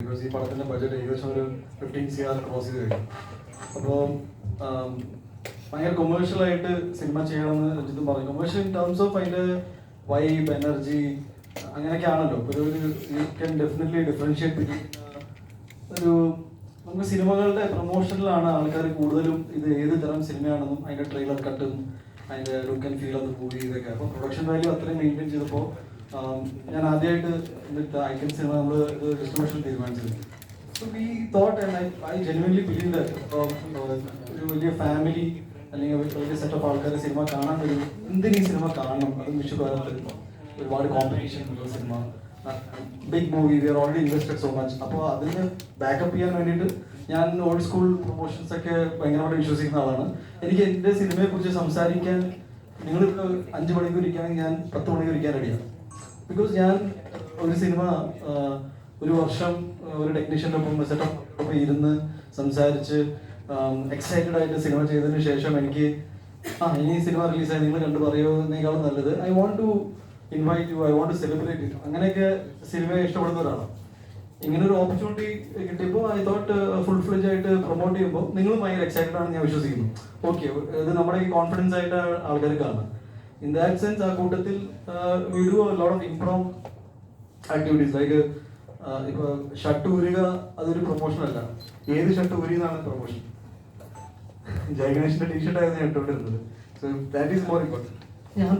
Because ഈ പടത്തിന്റെ budget ഏകദേശം ഒരു ഫിഫ്റ്റീൻ സി ആർ ക്രോസ് ചെയ്ത് കഴിഞ്ഞു. അപ്പോൾ ഭയങ്കര കൊമേഴ്ഷ്യൽ ആയിട്ട് സിനിമ ചെയ്യണമെന്ന് രഞ്ജിത്തും പറഞ്ഞു. കൊമേഴ്ഷ്യൽ ഇൻ ടേംസ് ഓഫ് അതിന്റെ വൈബ് എനർജി അങ്ങനെയൊക്കെ ആണല്ലോ ഒരു ഒരു യു ക്യാൻ ഡെഫിനറ്റ്ലി ഡിഫറൻഷിയേറ്റ് ഒരു നമുക്ക് സിനിമകളുടെ പ്രൊമോഷനിലാണ് ആൾക്കാർ കൂടുതലും ഇത് ഏത് തരം സിനിമയാണെന്നും അതിന്റെ ട്രെയിലർ കട്ടും അതിന്റെ ലുക്ക് ആൻഡ് ഫീൽ അത് കൂടി ഇതൊക്കെ. അപ്പോൾ പ്രൊഡക്ഷൻ വാല്യൂ അത്രയും മെയിന്റെയിൻ ചെയ്തപ്പോൾ ഞാൻ ആദ്യമായിട്ട് വിത്ത് കൻ സിനിമ നമ്മൾ ഡിസ്ട്രിബ്യൂഷൻ തീരുമാനിച്ചത്. So we thought and I I genuinely believe ഒരു വലിയ ഫാമിലി അല്ലെങ്കിൽ വലിയ സെറ്റ് ഓഫ് ആൾക്കാർ സിനിമ കാണാൻ വരും. എന്തിന് ഈ സിനിമ കാണണം? അത് വിഷുകാലത്ത് ഒരുപാട് കോമ്പറ്റീഷൻ ഉള്ള cinema. Big movie we are already invested so much അപ്പോൾ അതിന് ബാക്കപ്പ് ചെയ്യാൻ വേണ്ടിയിട്ട് ഞാൻ ഓൾഡ് സ്കൂൾ പ്രൊമോഷൻസ് ഒക്കെ ഭയങ്കരമായിട്ട് വിശ്വസിക്കുന്ന ആളാണ്. എനിക്ക് എന്റെ സിനിമയെക്കുറിച്ച് സംസാരിക്കാൻ നിങ്ങൾ അഞ്ച് മണിക്കൂർ ഇരിക്കുകയാണെങ്കിൽ ഞാൻ പത്ത് മണിക്കൂർ ഇരിക്കാൻ റെഡിയാണ് ബിക്കോസ് ഞാൻ ഒരു സിനിമ ഒരു വർഷം ഒരു ടെക്നീഷ്യന്റെ ഒപ്പം സെറ്റപ്പ് ഇരുന്ന് സംസാരിച്ച് എക്സൈറ്റഡ് ആയിട്ട് സിനിമ ചെയ്തതിന് ശേഷം എനിക്ക് ആ ഇനി സിനിമ റിലീസായി നിങ്ങൾ കണ്ടു പറയുന്നതിനേക്കാളും നല്ലത്. I want to invite you I want to celebrate it അങ്ങനെയൊക്കെ സിനിമയെ ഇഷ്ടപ്പെടുന്ന ഒരാളാണ് ഇങ്ങനെ ഒരു ഓപ്പർച്യൂണിറ്റി കിട്ടിയപ്പോൾ ഐ തോട്ട് ഫുൾ ഫ്ലെജ് ആയിട്ട് പ്രൊമോട്ട് ചെയ്യുമ്പോൾ നിങ്ങളും ഭയങ്കര എക്സൈറ്റഡ് ആണെന്ന് ഞാൻ വിശ്വസിക്കുന്നു. ഓക്കെ ഇത് നമ്മുടെ ഈ കോൺഫിഡൻസ് ആയിട്ട് ആൾക്കാർ കാണാം. ഇൻ ദാറ്റ് സെൻസ് ആ കൂട്ടത്തിൽ we do lot of impromptu activities like ഇപ്പൊ ഷർട്ട് ഊരുക അതൊരു പ്രൊമോഷൻ അല്ല. ഏത് ഷർട്ട് ഊരി പ്രൊമോഷൻ ജയഗണേഷിന്റെ ടീഷർട്ടായിരുന്നു ഞാൻ ഇട്ടുകൊണ്ടിരുന്നത് so that is more important ഞാൻ